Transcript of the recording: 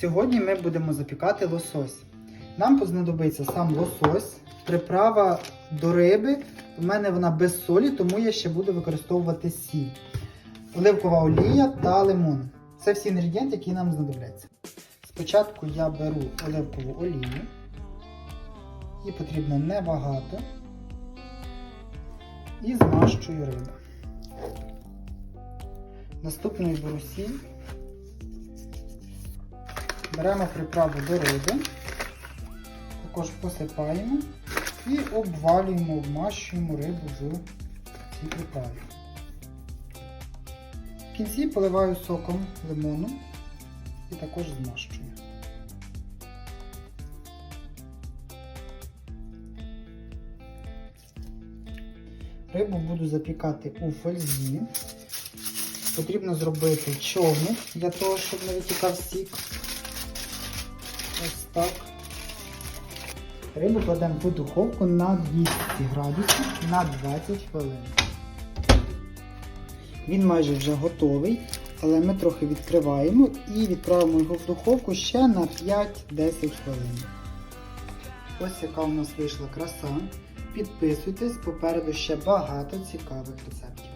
Сьогодні ми будемо запікати лосось. Нам знадобиться сам лосось, приправа до риби. У мене вона без солі, тому я ще буду використовувати сіль, оливкова олія та лимон. Це всі інгредієнти, які нам знадобляться. Спочатку я беру оливкову олію. Її потрібно небагато. І змащую рибу. Наступною беру сіль. Беремо приправу до риби, також посипаємо і обвалюємо, обмащуємо рибу в цій приправі. В кінці поливаю соком лимону і також змащую. Рибу буду запікати у фользі. Потрібно зробити човник для того, щоб не витікав сік. Так. Рибу кладемо в духовку на 200 градусів на 20 хвилин. Він майже вже готовий, але ми трохи відкриваємо і відправимо його в духовку ще на 5-10 хвилин. Ось яка у нас вийшла краса. Підписуйтесь, попереду ще багато цікавих рецептів.